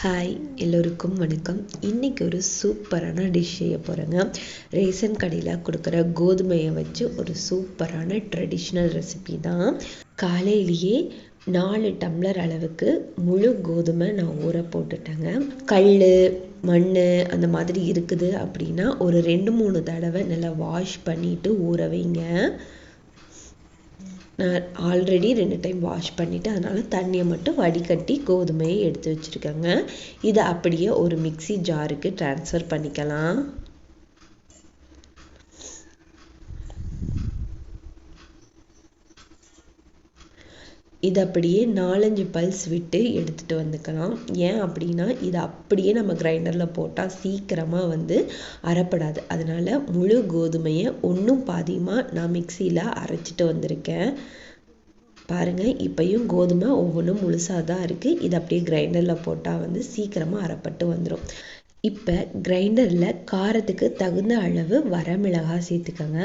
Hi எல்லோருக்கும் வணக்கம். இன்றைக்கி ஒரு சூப்பரான டிஷ் செய்ய போகிறேங்க ரேஷன் கடையில் கொடுக்குற கோதுமையை வச்சு ஒரு சூப்பரான ட்ரெடிஷ்னல் ரெசிபி தான். காலையிலேயே நாலு டம்ளர் அளவுக்கு முழு கோதுமை நான் ஊற போட்டுட்டேங்க. கல் மண் அந்த மாதிரி இருக்குது அப்படின்னா ஒரு ரெண்டு மூணு தடவை நல்லா வாஷ் பண்ணிவிட்டு ஊற வைங்க. நான் ஆல்ரெடி ரெண்டு டைம் வாஷ் பண்ணிவிட்டு அதனால் தண்ணியை மட்டும் வடிகட்டி கோதுமையை எடுத்து வச்சுருக்கேங்க. இதை அப்படியே ஒரு மிக்சி ஜாருக்கு ட்ரான்ஸ்ஃபர் பண்ணிக்கலாம். இது அப்படியே நாலஞ்சு பல்ஸ் விட்டு எடுத்துகிட்டு வந்துக்கலாம். ஏன் அப்படின்னா இதை அப்படியே நம்ம கிரைண்டரில் போட்டால் சீக்கிரமாக வந்து அறப்படாது. அதனால் முழு கோதுமையை ஒன்றும் பாதியமாக நான் மிக்சியில் அரைச்சிட்டு வந்திருக்கேன். பாருங்கள் இப்பையும் கோதுமை ஒவ்வொன்றும் முழுசாக தான் இருக்குது இது அப்படியே கிரைண்டரில் போட்டால் வந்து சீக்கிரமாக அரைப்பட்டு வந்துடும் இப்போ கிரைண்டரில் காரத்துக்கு தகுந்த அளவு வரமிளகாய் சேர்த்துக்கோங்க.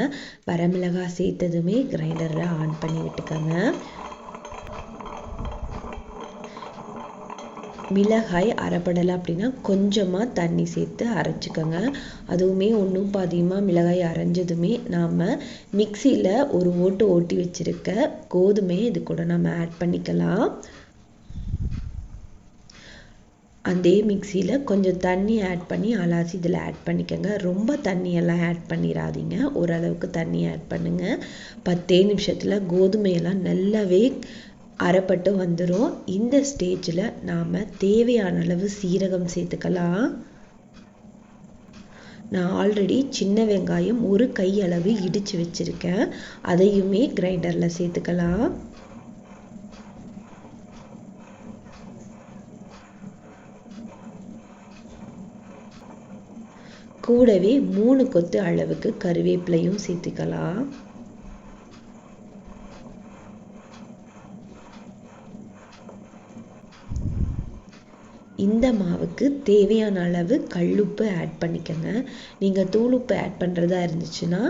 வரமிளகாய் சேர்த்ததுமே கிரைண்டரில் ஆன் பண்ணி விட்டுக்கோங்க. மிளகாய் அரைப்படலை அப்படின்னா கொஞ்சமாக தண்ணி சேர்த்து அரைச்சிக்கோங்க. அதுவுமே ஒன்றும் பாதியமாக மிளகாய் அரைஞ்சதுமே நாம் மிக்சியில் ஒரு ஓட்டு ஓட்டி வச்சுருக்க கோதுமையை இது கூட நம்ம ஆட் பண்ணிக்கலாம். அதே மிக்சியில் கொஞ்சம் தண்ணி ஆட் பண்ணி அலாசி இதில் ஆட் பண்ணிக்கோங்க. ரொம்ப தண்ணியெல்லாம் ஆட் பண்ணிடாதீங்க ஓரளவுக்கு தண்ணி ஆட் பண்ணுங்கள் பத்தே நிமிஷத்தில் கோதுமையெல்லாம் நல்லாவே அரைப்பட்டு வந்துடும் இந்த ஸ்டேஜில் நாம் தேவையான அளவு சீரகம் சேர்த்துக்கலாம். நான் ஆல்ரெடி சின்ன வெங்காயம் ஒரு கை அளவு இடித்து வச்சுருக்கேன். அதையுமே கிரைண்டரில் சேர்த்துக்கலாம். கூடவே மூணு கொத்து அளவுக்கு கருவேப்பிலையும் சேர்த்துக்கலாம். இந்த மாவுக்கு தேவையான அளவு கல்லுப்பு ஆட் பண்ணிக்கோங்க. நீங்கள் தூளுப்பு ஆட் பண்ணுறதா இருந்துச்சுன்னா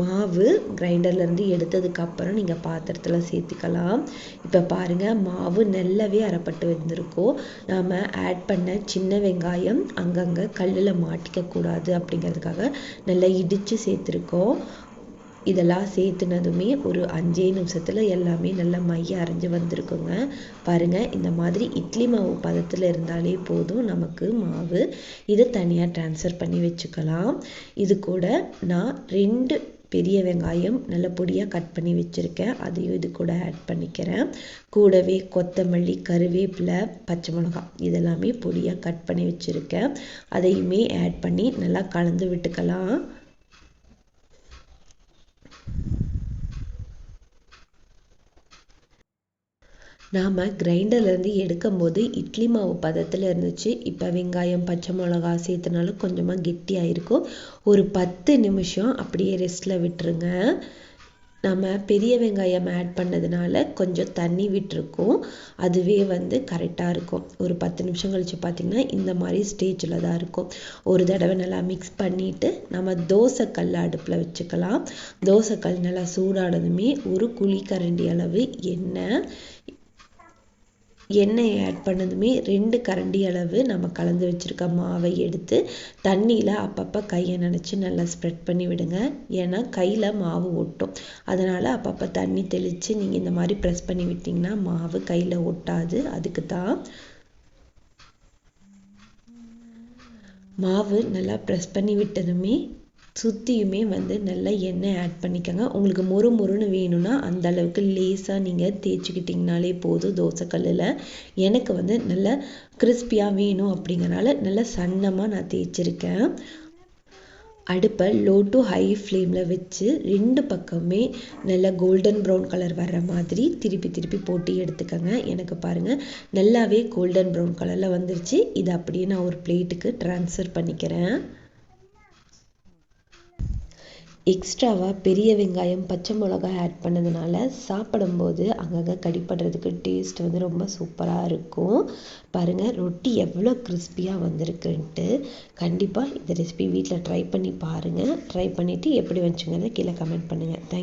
மாவு கிரைண்டர்லேருந்து எடுத்ததுக்கப்புறம் நீங்கள் பாத்திரத்தில் சேர்த்துக்கலாம். இப்போ பாருங்கள் மாவு நல்லாவே அறப்பட்டு வந்திருக்கோம் நாம் ஆட் பண்ண சின்ன வெங்காயம் அங்கங்கே கல்லில் மாட்டிக்கக்கூடாது அப்படிங்கிறதுக்காக நல்லா இடித்து சேர்த்துருக்கோம். இதெல்லாம் சேர்த்துனதுமே ஒரு அஞ்சே நிமிஷத்தில் எல்லாமே நல்லா மைய அரைஞ்சு வந்திருக்குங்க. பாருங்கள் இந்த மாதிரி இட்லி மாவு பதத்தில் இருந்தாலே போதும். நமக்கு மாவு இதை தனியாக ட்ரான்ஸ்ஃபர் பண்ணி வச்சுக்கலாம். இது கூட நான் ரெண்டு பெரிய வெங்காயம் நல்ல பொடியாக கட் பண்ணி வச்சுருக்கேன். அதையும் இது கூட ஆட் பண்ணிக்கிறேன். கூடவே கொத்தமல்லி கருவேப்பிலை பச்சை மிளகாய் இதெல்லாமே பொடியாக கட் பண்ணி வச்சுருக்கேன். அதையுமே ஆட் பண்ணி நல்லா கலந்து விட்டுக்கலாம். நாம் கிரைண்டர்லேருந்து எடுக்கும் போது இட்லி மாவு பதத்தில் இருந்துச்சு. இப்போ வெங்காயம் பச்சை மிளகா சேர்த்தனாலும் கொஞ்சமாக கெட்டியாக இருக்கும் ஒரு பத்து நிமிஷம் அப்படியே ரெஸ்ட்டில் விட்டுருங்க. நம்ம பெரிய வெங்காயம் ஆட் பண்ணதுனால கொஞ்சம் தண்ணி விட்டுருக்கோம். அதுவே வந்து கரெக்டாக இருக்கும். ஒரு பத்து நிமிஷம் கழித்து பார்த்திங்கன்னா இந்த மாதிரி ஸ்டேஜில் தான் இருக்கும். ஒரு தடவை நல்லா மிக்ஸ் பண்ணிவிட்டு நம்ம தோசைக்கல் அடுப்பில் வச்சுக்கலாம். தோசைக்கல் நல்லா சூடானதுமே ஒரு குழிக்கரண்டி அளவு எண்ணெய் எண்ணெயை ஆட் பண்ணதுமே ரெண்டு கரண்டி அளவு நம்ம கலந்து வச்சுருக்க மாவை எடுத்து தண்ணியில் அப்பப்போ கையை நினச்சி நல்லா ஸ்ப்ரெட் பண்ணி விடுங்க. ஏன்னா கையில் மாவு ஒட்டும். அதனால் அப்பப்போ தண்ணி தெளித்து நீங்கள் இந்த மாதிரி ப்ரெஸ் பண்ணி விட்டிங்கன்னா மாவு கையில் ஒட்டாது. அதுக்கு தான் மாவு நல்லா ப்ரெஸ் பண்ணி விட்டதுமே சுற்றியுமே வந்து நல்லா எண்ணெய் ஆட் பண்ணிக்கோங்க. உங்களுக்கு மொறு மொறுன்னு வேணும்னா அந்த அளவுக்கு லேசாக நீங்கள் தேய்ச்சிக்கிட்டிங்கனாலே போதும் தோசைக்கல்லில் எனக்கு வந்து நல்லா கிறிஸ்பியாக வேணும் அப்படிங்கிறனால நல்லா சன்னமாக நான் தேய்ச்சிருக்கேன். அடுப்பை லோ டு ஹை ஃப்ளேமில் வச்சு ரெண்டு பக்கமே நல்லா கோல்டன் ப்ரௌன் கலர் வர்ற மாதிரி திருப்பி திருப்பி போட்டு எடுத்துக்கோங்க. எனக்கு பாருங்கள் நல்லாவே கோல்டன் ப்ரௌன் கலரில் வந்துருச்சு. இதை அப்படியே நான் ஒரு பிளேட்டுக்கு ட்ரான்ஸ்ஃபர் பண்ணிக்கிறேன். எக்ஸ்ட்ராவாக பெரிய வெங்காயம் பச்சை மிளகாய் ஆட் பண்ணதுனால சாப்பிடும்போது அங்கங்கே கடிப்படுறதுக்கு டேஸ்ட் வந்து ரொம்ப சூப்பராக இருக்கும். பாருங்கள் ரொட்டி எவ்வளோ கிறிஸ்பியாக வந்திருக்குன்ட்டு. கண்டிப்பாக இந்த ரெசிபி வீட்டில் ட்ரை பண்ணி பாருங்கள் ட்ரை பண்ணிவிட்டு எப்படி வந்துச்சுங்கிறத கீழே கமெண்ட் பண்ணுங்கள் தேங்க்